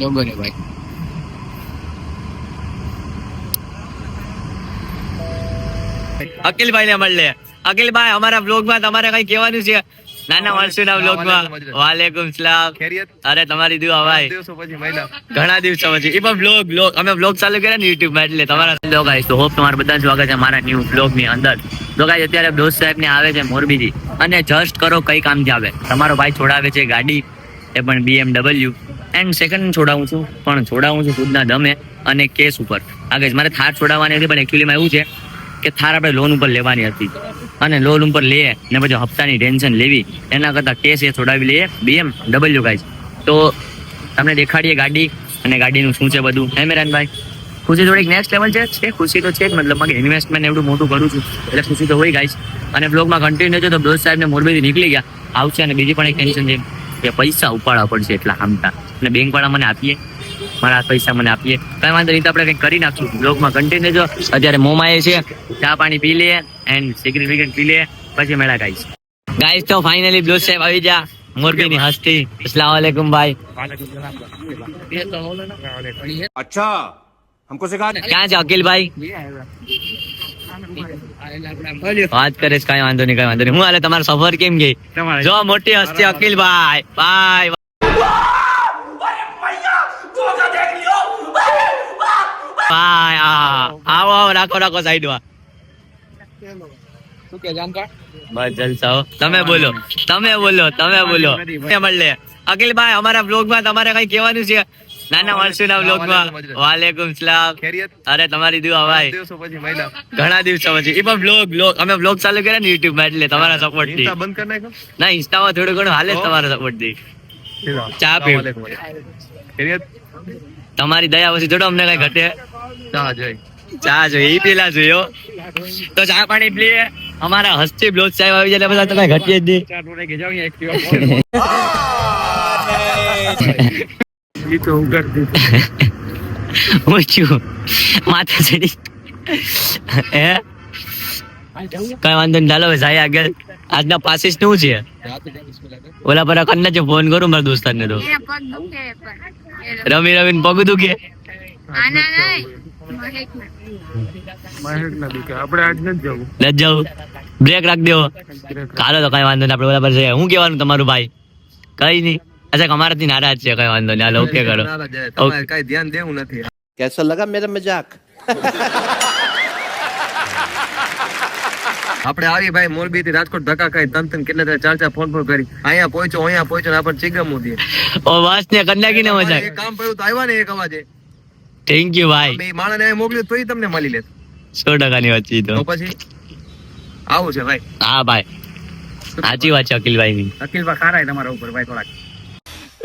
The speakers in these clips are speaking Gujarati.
લોગો રે ભાઈ. અકિલભાઈ ને મળે અકિલભાઈ અમારા બ્લોગમાં તમારે કઈ કહેવાનું છે? નાના માણસો ના બ્લોગમાં વાલેકુમ સલામ. અરે તમારી દુઆ ભાઈ. ઘણા દિવસો પછી. એ પણ બ્લોગ બ્લોગ અમે બ્લોગ ચાલુ કર્યા ને યુટ્યુબમાં એટલે તમારા બ્લોગ આવીશ. તો હોપ તમારા બધા સ્વાગત છે મારા ન્યુ બ્લોગની અંદર. તો ગાઈસ અત્યારે દોસ્ત સાહેબ ને આવે છે મોરબીજી અને જસ્ટ કરો કઈ કામથી આવે. તમારો ભાઈ છોડાવે છે ગાડી. એ પણ બીએમડબલ્યુ એન્ડ સેકન્ડ છોડાવું છું, પણ છોડાવું છું ખુદના દમે અને કેસ ઉપર. આગળ મારે થાર છોડાવવાની હતી, પણ એકચ્યુઅલીમાં એવું છે કે થાર આપણે લોન ઉપર લેવાની હતી. અને લોન ઉપર લઈએ ને પછી હપ્તાની ટેન્શન લેવી. એના કરતાં કેસ એ છોડાવી લઈએ. બીએમ ડબલ્યુ ગાઈઝ તો તમને દેખાડીએ ગાડી અને ગાડીનું શું છે બધું. હે મેરાનભાઈ? ખુશી થોડીક નેક્સ્ટ લેવલ છે? ખુશી તો છે જ, મતલબ મારે ઇન્વેસ્ટમેન્ટ એવડું મોટું કરું છું. એટલે ખુશી તો હોય ગાઈઝ અને બ્લોગમાં કન્ટિન્યુ છે તો દોસ્ત સાહેબને મોરબીથી નીકળી ગયા. આવશે અને બીજી પણ એક ટેન્શન છે. કે પૈસા ઉપાડવા પડશે એટલા આમતા. અને બેંકવાળા મને આપીએ. મારા પૈસા મને આપીએ. કઈ વાંધો નહીં તો આપણે કંઈક કરી નાખશું. બ્લોગમાં કન્ટેન જો. અત્યારે મોમાએ છે ચા પાણી પી લે એન્ડ સિગરેટ વિગરેટ પી લે પછી મેળા ગાઈશ ગાઈશ તો ફાઇનલી બ્લોઝ સાહેબ આવી જા મુરબી હસ્તી. અસલામ વાલેકુમ ભાઈ. અચ્છા હમકો સિખા ક્યાં છે અકિલ ભાઈ વાત કરીશ કઈ વાંધો નહીં કઈ વાંધો નહીં. હું હાલે તમારો સફર કેમ ગઈ? જો મોટી હસ્તી અકિલભાઈ ભાઈ ભાઈ આ. આવો આવો રાખો રાખો સાઈડમાં. શું કે જાણકાર બસ જલસા તમે બોલો તમે બોલો તમે બોલો. મળે અકિલભાઈ અમારા બ્લોગમાં તમારે કઈ કહેવાનું છે? નાના માણસોના બ્લોગમાં વાલેકુમ સલામ. અરે તમારી દુઆ ભાઈ. દિવસો પછી ઘણા દિવસો પછી. એ પણ બ્લોગ બ્લોગ અમે બ્લોગ ચાલુ કર્યા ને યુટ્યુબમાં એટલે તમારા સપોર્ટથી. ઇન્સ્ટા બંધ કરી નાખ્યો? ના ઇન્સ્ટામાં થોડું ઘણું હાલે તમારા સપોર્ટથી. ચા પીવું. તમારી દયા પછી થોડો અમને કઈ ઘટે. ચા જોઈ. ચા જોઈ. એ પેલા જોયો તો ચા પાણી પીએ. અમારા હસ્તી બ્લોગ સાહેબ આવી જાય બધા તો કઈ ઘટીએ જ નહીં. ઈ તો હું છું. માથા ચડી. હે? કઈ વાંધો નહીં ચાલો જાય આગળ. આજના પાસીસ શું છે? ઓલા પર કન્ના છે ફોન કરું મારા તો. દુખે પણ એ રમી રમીને પગ દુખે. આના નહીં મહેકના. મહેક ના દુખે. આપણે જવું. બ્રેક રાખ દેવો. કાલો તો કઈ વાંધો નહીં આપણે ઓલા પર જઈએ. હું કહેવાનું તમારું ભાઈ? કઈ નહીં. અચ્છા અમારાથી નારાજ છે કઈ વાંધો નહીં. હાલો ઓકે કરો. કઈ ધ્યાન દેવું નથી. કેસો લગા મેરા મજાક? આપણે આવી ભાઈ મોરબી થી રાજકોટ ધક્કા કઈ તન તન કેટલા તારે ચાર ચાર ફોન ફોન કરી. અહીંયા પહોંચો અહીંયા પહોંચો ને આપણને ચિગમ દે ઓ વાસ ને કન્યાકી ને મજાક. કામ પડ્યું તો આવ્યા ને એક અવાજે. થેન્ક યુ ભાઈ. બે માણસ ને મોકલ્યું તોય તમને મળી લે. સો ટકા ની વાત તો. પછી? આવું છે ભાઈ. હા ભાઈ. સાચી વાત છે અકિલભાઈ ની અકિલભાઈ ખારાય તમારા ઉપર ભાઈ થોડાક.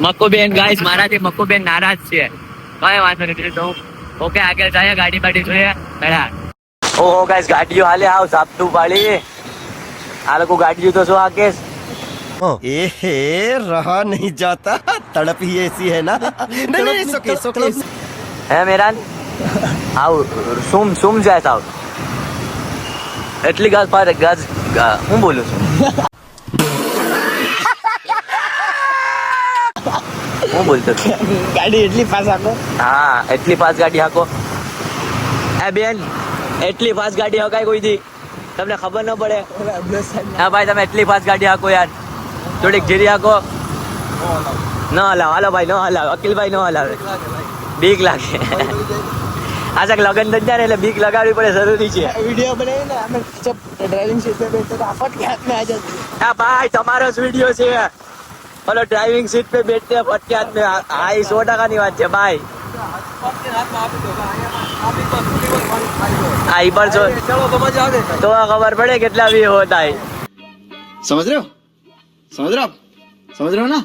મક્કુબેન ગાઈસ મારાથી મક્કુબેન નારાજ છે કઈ વાંધો નથી તો ઓકે આગળ જાય ગાડી બાડી જોઈએ પેલા ઓહો ગાઈસ ગાડીઓ હાલે આવ સાપતું પાડી આ લોકો ગાડીઓ તો શું આ કેસ ए रहा नहीं जाता तड़प ही ऐसी है ना नहीं नहीं सोके सोके હે મેરાન આવ સુમ સુમ જાય સાવ એટલી ગાજ પારે ગાજ ગા- હું બોલું છું હું બોલતો ગાડી એટલી પાસ હાકો? હા એટલી પાસ ગાડી હાકો. એ બેન એટલી પાસ ગાડી હકાય કોઈ દી તમને ખબર ન પડે? હા ભાઈ તમે એટલી પાસ ગાડી હાકો યાર. થોડીક જીરી હાકો. ન હલાવ. હાલો ભાઈ ન હલાવ. અકિલભાઈ ન હલાવે. બીક લાગે. આજે લગન ધંધા ને એટલે બીક લગાવવી પડે જરૂરી છે. વિડિયો બનાવીને અમે ડ્રાઇવિંગ સીટ બેઠો તો આફટ કે હાથમાં આ હા ભાઈ તમારો જ વીડિયો છે. અને ડ્રાઈવિંગ સીટ પે બેઠતે અત્યાર મેં હા એ સો ટકાની વાત છે ભાઈ. હા એ પણ તો ખબર પડે કેટલા બી હોતા સમજ રહ્યો? સમજ રહ્યો? સમજ રહ્યો ના?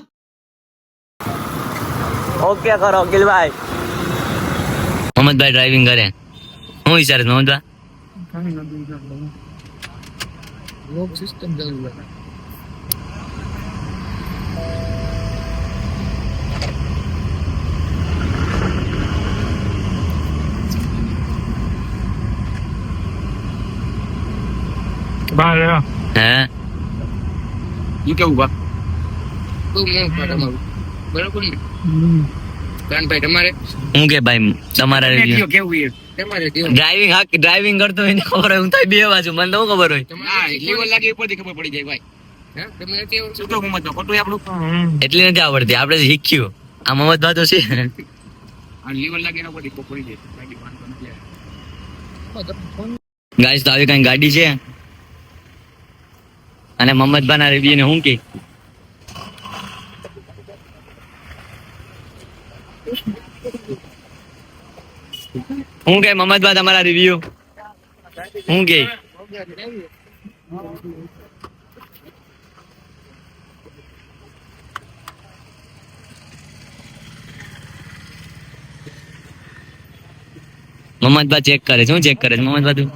ઓકે કરો અકિલભાઈ મોહમ્મદભાઈ ડ્રાઈવિંગ કરે. હું વિચારે મોહમ્મદભાઈ? સિસ્ટમ ચાલુ છે મોહમ્મદભાઈ હે ઈ કેવું બા હું કે ભાઈ તમારા review? કેવું ડ્રાઇવિંગ હા ડ્રાઇવિંગ કરતો હોય ખબર હોય હું તો બે બાજુ મને તો ખબર હોય ના લાગે એ ખબર પડી જાય ભાઈ એટલી નથી આવડતી આપણે શીખ્યું આ મમત તો છે. ગાઈસ તો આવી કઈ ગાડી છે અને મોહમ્મદભાઈ ના રિવ્યુ ને હું કે? હું કે મોહમ્મદભાઈ તમારા રિવ્યુ હું કે? મોહમ્મદભાઈ ચેક કરે છે. શું ચેક કરે છે મોહમ્મદભાઈ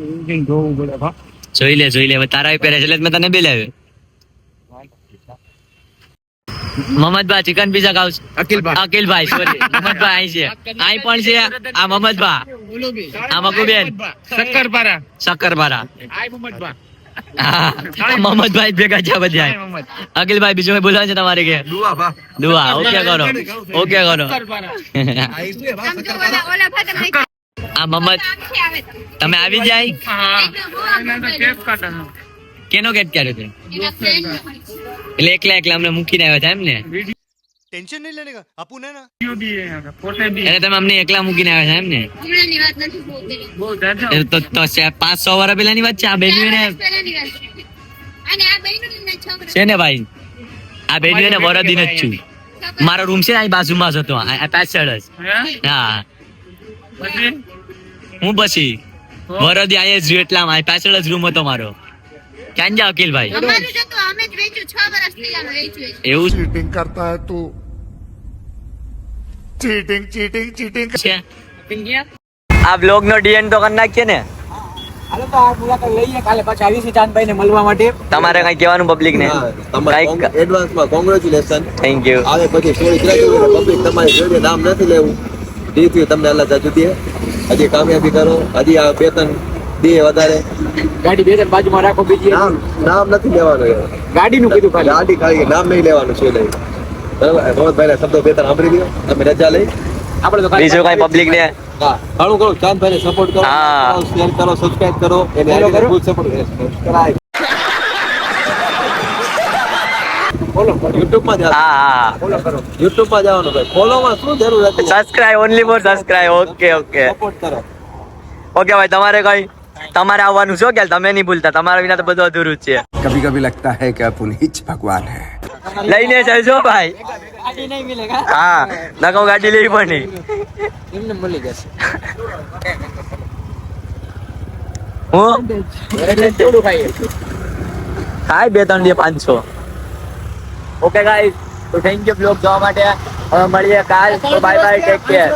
તું જોઈ લે જોઈ લે. તારા પહેરે છે એટલે મેં તને બે લાવ્યો. મોહમ્મદભાઈ ચિકન પીઝા ખાવ છું? અકિલભાઈ. અકિલભાઈ સોરી મોહમ્મદભાઈ અહીં છે. અહીં પણ છે. આ મોહમ્મદભાઈ આ મકુબેન શક્કરપારા. શક્કરપારા. મોહમ્મદભાઈ ભેગા છે બધા અકિલભાઈ બીજું કઈ બોલાવે છે તમારે કે? દુઆ દુઆ ઓકે કરો. ઓકે કરો. આ મમ્મદ તમે આવી જાય? કેનો કેટ કર્યો છે? એટલે એકલા એકલા અમને મૂકીને આવ્યા છે એમ ને? ટેન્શન નહીં લેને આપુ ને ના? તમે અમને એકલા મૂકીને આવ્યા હતા એમ ને? તો તો પાંચ સો વરહ પેલા ની વાત છે. આ બેન છે ને ભાઈ? આ બેન ને વરદી જ છું. મારો રૂમ છે ને આ બાજુમાં જ હતો આ પાછળ જ. હા? હું પછી. વરદી આયે જ એટલા મારી પાછળ જ રૂમ હતો મારો. ક્યાં જા અકિલ ભાઈ એવું ચીટિંગ કરતા હે તું ચીટિંગ ચીટિંગ ચીટિંગ છે આ બ્લોગ નો ડીએન તો કરી નાખીએ ને. તમારે કઈ કહેવાનું પબ્લિક ને? એડવાન્સમાં કોંગ્રેચ્યુલેશન થેન્ક યુ આવે પછી સ્ટોરી પબ્લિક તમારે નામ નથી લેવું. તમને અલગ જુદી હજી કામયાબી કરો. હજી આ બે ત્રણ દે વધારે. ગાડી બે ત્રણ બાજુમાં રાખો બીજી નામ નામ નથી લેવાનું ગાડી ગાડીનું કીધું ખાલી. ગાડી ખાલી નામ નહીં લેવાનું છે લઈ બરાબર? રોહનભાઈ શબ્દો બે ત્રણ સાંભળી લ્યો. તમે રજા લઈ. આપણે તો બીજું કઈ પબ્લિક ને? હા. ઘણું ઘણું ચાંદભાઈ ભાઈ સપોર્ટ કરો. હા. શેર કરો સબસ્ક્રાઇબ કરો. એને ફૂલ સપોર્ટ કરાય ફોલો યુટ્યુબમાં જાઓ. હા હા. ફોલો કરો. યુટ્યુબમાં જવાનું ભાઈ. ફોલોમાં શું જરૂર હતી? Subscribe only for subscribe okay okay okay ભાઈ તમારે કઈ તમારે આવવાનું છે કે તમે નહીં ભૂલતા. તમારા વિના તો બધું અધૂરું છે. કભી કભી લગતા હે કે પુનીત ભગવાન હે? લઈને જજો ભાઈ. ગાડી નહીં મિલેગા. હા નકો ગાડી લેવી પડે એમને મળી જશે. હું? ખાય બે ત્રણ દે પાંચસો. ઓકે ગાઈઝ તો થેન્ક યુ બ્લોગ જોવા માટે. હવે મળીએ કાલ. તો બાય બાય ટેક કેર